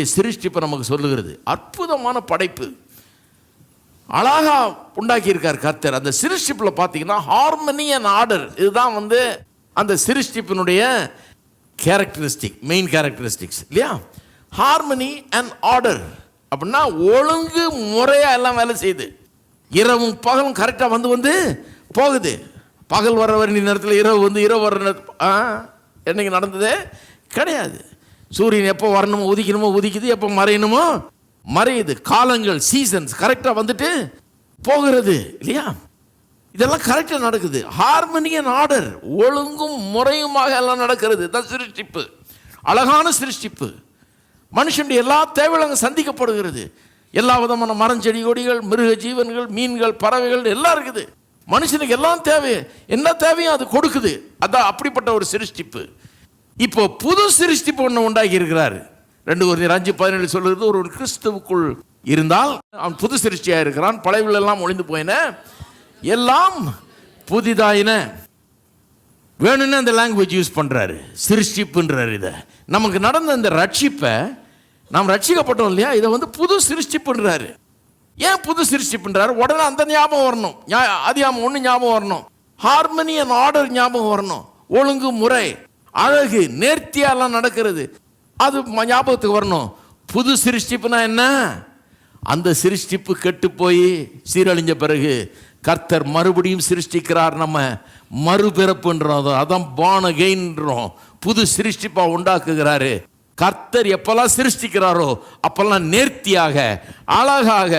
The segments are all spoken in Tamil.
சிருஷ்டிப்பை நமக்கு சொல்லுகிறது. அற்புதமான படைப்பு. அழகா உண்டாக்கியிருக்கார் கர்த்தர். அந்த சிருஷ்டிப்பில் பார்த்தீங்கன்னா ஹார்மனி அண்ட் ஆர்டர் இதுதான் வந்து அந்த சிருஷ்டிப்பினுடைய கேரக்டரிஸ்டிக் மெயின் கேரக்டரிஸ்டிக்ஸ் இல்லையா? ஹார்மனி அண்ட் ஆர்டர் அப்படின்னா ஒழுங்கு முறையாக எல்லாம் வேலை செய்யுது. இரவும் பகலும் கரெக்டாக வந்து வந்து போகுது. பகல் வர வேண்டிய நேரத்தில் இரவு வந்து இரவு வர நேரத்தில் என்னைக்கு நடந்ததே கிடையாது. சூரியன் எப்போ வரணுமோ உதிக்கணுமோ உதிக்குது எப்போ மறையணுமோ மறையுது. காலங்கள் சீசன்ஸ் கரெக்டாக வந்துட்டு போகிறது இல்லையா? இதெல்லாம் கரெக்டாக நடக்குது. ஹார்மனி அண்ட் ஆர்டர் ஒழுங்கும் முறையுமாக எல்லாம் நடக்கிறது. தான் சிருஷ்டிப்பு. அழகான சிருஷ்டிப்பு. மனுஷனுடைய எல்லா தேவைகளும் அங்கே சந்திக்கப்படுகிறது. எல்லா விதமான மரம் செடி கொடிகள் மிருக ஜீவன்கள் மீன்கள் பறவைகள் எல்லாம் இருக்குது. மனுஷனுக்கு எல்லாம் தேவை. என்ன தேவையோ அது கொடுக்குது. அதான் அப்படிப்பட்ட ஒரு சிருஷ்டிப்பு. இப்போ புது சிருஷ்டிப்பு ஒன்று உண்டாகி இருக்கிறாரு. ரெண்டு ஒரு அஞ்சு பதினேழு சொல்லுறது ஒரு கிறிஸ்துவுக்குள் இருந்தால் அவன் புது சிருஷ்டியாக இருக்கிறான் பழையவில் எல்லாம் ஒளிந்து போயின எல்லாம் புதிதாயின. வேணும்னு அந்த லாங்குவேஜ் யூஸ் பண்ணுறாரு சிருஷ்டிப்புன்றார் இதை. நமக்கு நடந்த இந்த ரட்சிப்பை நாம் ரட்சிக்கப்பட்டோம் இல்லையா? இதை வந்து புது சிருஷ்டிப்புன்றாரு. ஏன் புது சிருஷ்டிப்புன்றாரு? உடனே அந்த ஞாபகம் வரணும். அதிகாமம் ஒன்று ஞாபகம் வரணும். ஹார்மனி அண்ட் ஆர்டர் ஞாபகம் வரணும். ஒழுங்கு முறை. அழகு நேர்த்தியாலாம் நடக்கிறது. அது ஞாபகத்துக்கு வரணும். புது சிருஷ்டிப்புனா என்ன? அந்த சிருஷ்டிப்பு கெட்டு போய் சீரழிஞ்ச பிறகு கர்த்தர் மறுபடியும் சிருஷ்டிக்கிறார் நம்ம மறுபிறப்புன்றோம். அதான் பான கெயின்றோம் புது சிருஷ்டிப்பாக உண்டாக்குகிறாரு. கர்த்தர் எப்பெல்லாம் சிருஷ்டிக்கிறாரோ அப்பெல்லாம் நேர்த்தியாக அழகாக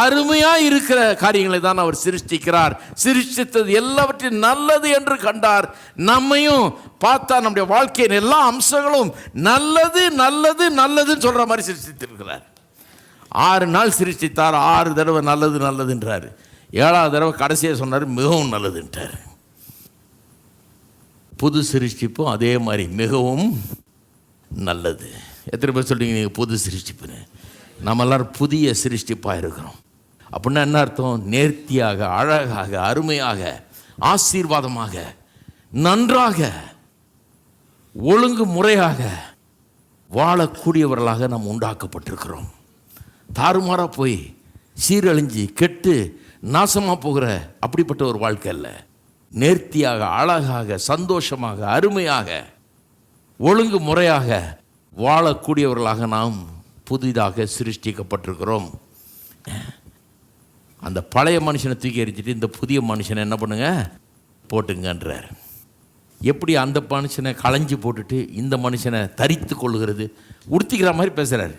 அருமையாக இருக்கிற காரியங்களை தான் அவர் சிருஷ்டிக்கிறார். சிருஷ்டித்தது எல்லாவற்றையும் நல்லது என்று கண்டார். நம்மையும் பார்த்தா நம்முடைய வாழ்க்கையின் எல்லா அம்சங்களும் நல்லது நல்லது நல்லதுன்னு சொல்கிற மாதிரி சிருஷ்டித்திருக்கிறார். ஆறு நாள் சிருஷ்டித்தார் ஆறு தடவை நல்லது நல்லதுன்றாரு. ஏழாவது தடவை கடைசியாக சொன்னார் மிகவும் நல்லதுன்றார். புது சிருஷ்டிப்பும் அதே மாதிரி மிகவும் நல்லது. எத்தனை பேர் சொல்கிறீங்க நீங்கள் புது சிருஷ்டிப்புன்னு. நம்ம எல்லாரும் புதிய சிருஷ்டிப்பாக இருக்கிறோம். அப்படின்னா என்ன அர்த்தம்? நேர்த்தியாக அழகாக அருமையாக ஆசீர்வாதமாக நன்றாக ஒழுங்கு முறையாக வாழக்கூடியவர்களாக நாம் உண்டாக்கப்பட்டிருக்கிறோம். தாறுமாறாக போய் சீரழிஞ்சு கெட்டு நாசமாக போகிற அப்படிப்பட்ட ஒரு வாழ்க்கை இல்லை நேர்த்தியாக அழகாக சந்தோஷமாக அருமையாக ஒழுங்கு முறையாக வாழக்கூடியவர்களாக நாம் புதிதாக சிருஷ்டிக்கப்பட்டிருக்கிறோம். அந்த பழைய மனுஷனை தூக்கி எறிஞ்சிட்டு இந்த புதிய மனுஷனை என்ன பண்ணுங்க? போட்டுங்கன்றார். எப்படி அந்த மனுஷனை களைஞ்சி போட்டுட்டு இந்த மனுஷனை தரித்து கொள்ளுகிறது? உடுத்திக்கிற மாதிரி பேசுகிறார்